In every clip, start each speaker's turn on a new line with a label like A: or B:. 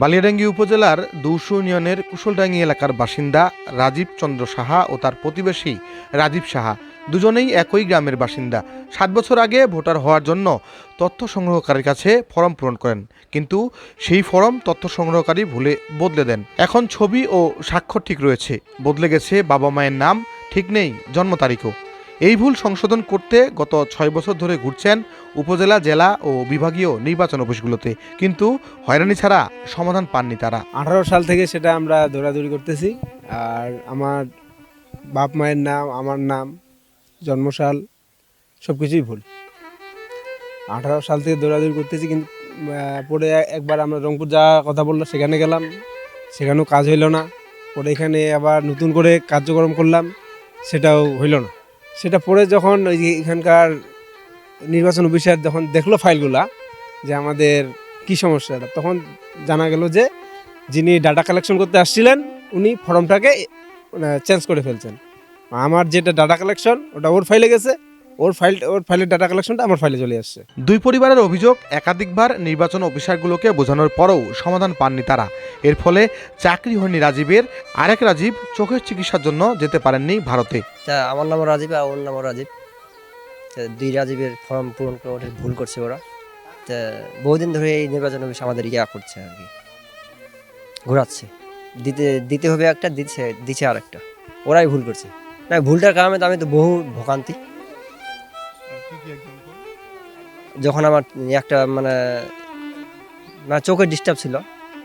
A: বালিয়াডাঙ্গি উপজেলার দৌসু ইউনিয়নের কুশলডাঙ্গি এলাকার বাসিন্দা রাজীব চন্দ্র সাহা ও তার প্রতিবেশী রাজীব সাহা দুজনেই একই গ্রামের বাসিন্দা। সাত বছর আগে ভোটার হওয়ার জন্য তথ্য সংগ্রহকারীর কাছে ফর্ম পূরণ করেন, কিন্তু সেই ফর্ম তথ্য সংগ্রহকারী ভুলে বদলে দেন। এখন ছবি ও স্বাক্ষর ঠিক রয়েছে। বদলে গেছে বাবা মায়ের নাম, ঠিক নেই জন্ম তারিখও। এই ভুল সংশোধন করতে গত ছয় বছর ধরে ঘুরছেন উপজেলা, জেলা ও বিভাগীয় নির্বাচন অফিসগুলোতে। কিন্তু হয়রানি ছাড়া সমাধান পাননি তারা।
B: আঠারো সাল থেকে সেটা আমরা দৌড়াদৌড়ি করতেছি। আর আমার বাপ মায়ের নাম, আমার নাম, জন্মসাল সব কিছুই ভুল। আঠারো সাল থেকে দৌড়াদৌড়ি করতেছি, কিন্তু পরে একবার আমরা রংপুর যাওয়ার কথা বলল, সেখানে গেলাম। সেখানেও কাজ হইল না। পরে এখানে আবার নতুন করে কার্যক্রম করলাম। সেটাও হইল না। সেটা পরে যখন ওই যে এখানকার নির্বাচন অফিসার যখন দেখল ফাইলগুলা যে আমাদের কি সমস্যাটা তখন জানা গেল যে যিনি ডাটা কালেকশন করতে আসছিলেন, উনি ফর্মটাকে চেঞ্জ করে ফেলছেন। আমার যেটা ডাটা কালেকশন ওটা ওর ফাইলে গেছে। ওর ফাইল ওর ফাইলের ডাটা কালেকশনটা আমার ফাইলে চলে আসছে।
A: দুই পরিবারের অভিযোগ একাধিকবার নির্বাচন অফিসারগুলোকে বোঝানোর পরেও সমাধান পাননি তারা। এর ফলে চাকরি হয়নি রাজীবের আরেক রাজীব চোখের চিকিৎসার জন্য যেতে পারেননি ভারতে।
C: আমার নাম রাজীব আর ওর নামও রাজীব। দুই রাজীবের ফর্ম পূরণ করে ওটা ভুল করছে ওরা। তা বহুদিন ধরে এই নির্বাচন অফিস আমাদের ইয়া করছে আর কি। ঘোরাচ্ছে। দিতে দিতে হবে একটা দিচ্ছে দিচ্ছে আর একটা ওরাই ভুল করছে। না ভুলটার কারণে তো আমি তো বহু ভোগান্তি। যখন আমার একটা মানে মানে চোখের ডিস্টার্ব ছিল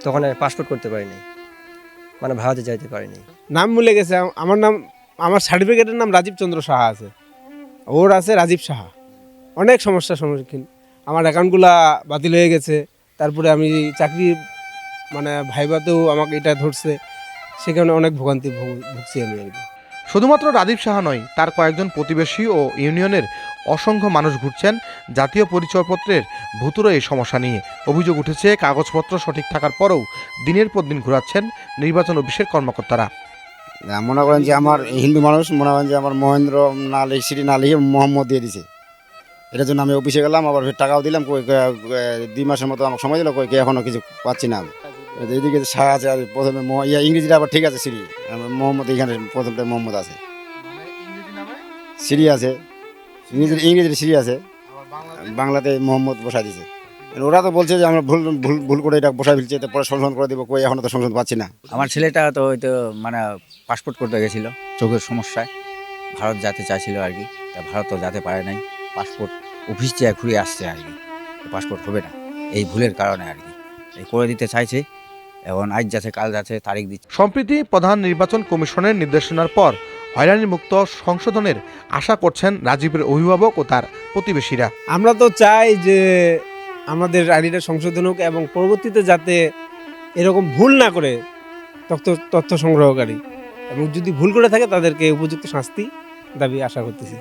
C: তখন আমি পাসপোর্ট করতে পারিনি। মানে ভারতে যাইতে পারিনি।
B: নাম ভুলে গেছে আমার নাম আমার সার্টিফিকেটের নাম রাজীব চন্দ্র সাহা আছে। ওর আছে রাজীব সাহা। অনেক সমস্যার সম্মুখীন। আমার অ্যাকাউন্টগুলা বাতিল হয়ে গেছে। তারপরে আমি চাকরি মানে ভাইবাতেও আমাকে এটা ধরছে। সেখানে অনেক ভোগান্তি ভুগ- ভুগছি আমি আর কি।
A: শুধুমাত্র রাজীব সাহা নয় তার কয়েকজন প্রতিবেশী ও ইউনিয়নের অসংখ্য মানুষ ঘুরছেন। জাতীয় পরিচয়পত্রের ভুতুরো এই সমস্যা নিয়ে। অভিযোগ উঠেছে কাগজপত্র সঠিক থাকার পরেও দিনের পর দিন ঘোরাচ্ছেন নির্বাচন অফিসের কর্মকর্তারা।
D: মনে করেন যে আমার হিন্দু মানুষ মনে করেন যে আমার মহেন্দ্র না লিখে সিটি না লিখে মোহাম্মদ দিয়ে দিছে। এটার জন্য আমি অফিসে গেলাম আবার ফের টাকাও দিলাম কই দুই মাসের মতো আমাকে সময় দিল কই কি এখনও কিছু পাচ্ছি না আমি। এদিকে শাহ আছে আর প্রথমে ইয়া ইংরেজিটা আবার ঠিক আছে সিরি আমার মোহাম্মদ এখানে প্রথমটা মোহাম্মদ আছে। সিরি আছে। ইংরেজি ইংরেজির সিরি আছে। বাংলাতে? মোহাম্মদ বসাই দিছে। ওরা তো বলছে যে আমরা ভুল ভুল ভুল করে এটা বসাই ফেলছে তো পরে সংশোধন করে দেবো কই এখনও তো সংশোধন পাচ্ছি না।
E: আমার ছেলেটা তো ওই তো মানে পাসপোর্ট করতে গেছিল চোখের সমস্যায়। ভারত যেতে চাইছিল আর কি তা ভারত তো যেতে পারে নাই। পাসপোর্ট অফিস চেয়ে ঘুরে আসছে আর কি। পাসপোর্ট হবে না এই ভুলের কারণে আর কি। এই করে দিতে চাইছে এবং আজ যাচ্ছে কাল যাচ্ছে তারিখ দিচ্ছে।
A: সম্প্রতি প্রধান নির্বাচন কমিশনের নির্দেশনার পর হয়রানি মুক্ত সংশোধনের আশা করছেন রাজীবের অভিভাবক ও তার প্রতিবেশীরা।
B: আমরা তো চাই যে আমাদের আইডিটা সংশোধন হোক এবং পরবর্তীতে যাতে এরকম ভুল না করে তথ্য তথ্য সংগ্রহকারী। এবং যদি ভুল করে থাকে তাদেরকে উপযুক্ত শাস্তি দাবি আশা করতেছি।